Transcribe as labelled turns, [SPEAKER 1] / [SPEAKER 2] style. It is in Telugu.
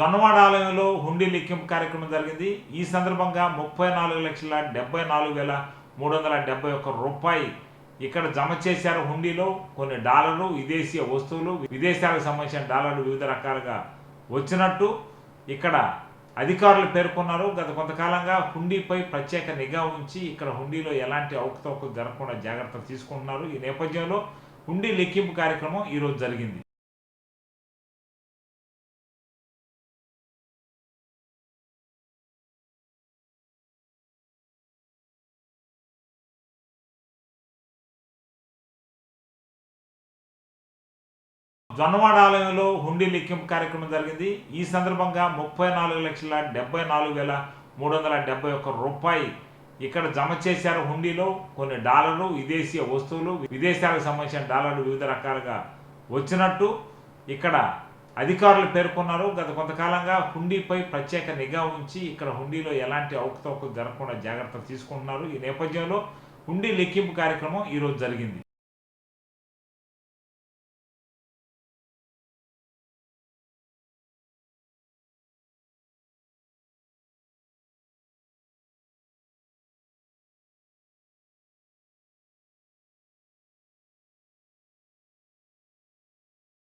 [SPEAKER 1] జొన్నవాడ ఆలయంలో హుండీ లెక్కింపు కార్యక్రమం జరిగింది. ఈ సందర్భంగా ముప్పై నాలుగు లక్షల డెబ్బై నాలుగు వేల మూడు వందల డెబ్బై ఒక్క రూపాయి ఇక్కడ జమ చేశారు హుండీలో. కొన్ని డాలర్లు విదేశీయ వస్తువులు విదేశాలకు సంబంధించిన డాలర్లు వివిధ రకాలుగా వచ్చినట్టు ఇక్కడ అధికారులు పేర్కొన్నారు. గత కొంతకాలంగా హుండీపై ప్రత్యేక నిఘా ఉంచి ఇక్కడ హుండీలో ఎలాంటి అవకతవకలు జరగకుండా జాగ్రత్తలు తీసుకుంటున్నారు. ఈ నేపథ్యంలో హుండీ లెక్కింపు కార్యక్రమం ఈరోజు జరిగింది. జొన్నవాడ ఆలయంలో హుండీ లెక్కింపు కార్యక్రమం జరిగింది. ఈ సందర్భంగా ముప్పై నాలుగు లక్షల డెబ్బై నాలుగు వేల మూడు వందల డెబ్బై ఒక్క రూపాయి ఇక్కడ జమ చేశారు హుండీలో. కొన్ని డాలర్లు విదేశీయ వస్తువులు విదేశాలకు సంబంధించిన డాలర్లు వివిధ రకాలుగా వచ్చినట్టు ఇక్కడ అధికారులు పేర్కొన్నారు. గత కొంతకాలంగా హుండీపై ప్రత్యేక నిఘా ఉంచి ఇక్కడ హుండీలో ఎలాంటి అవకతవకలు జరగకుండా జాగ్రత్తలు తీసుకుంటున్నారు. ఈ నేపథ్యంలో హుండీ లెక్కింపు కార్యక్రమం ఈరోజు జరిగింది.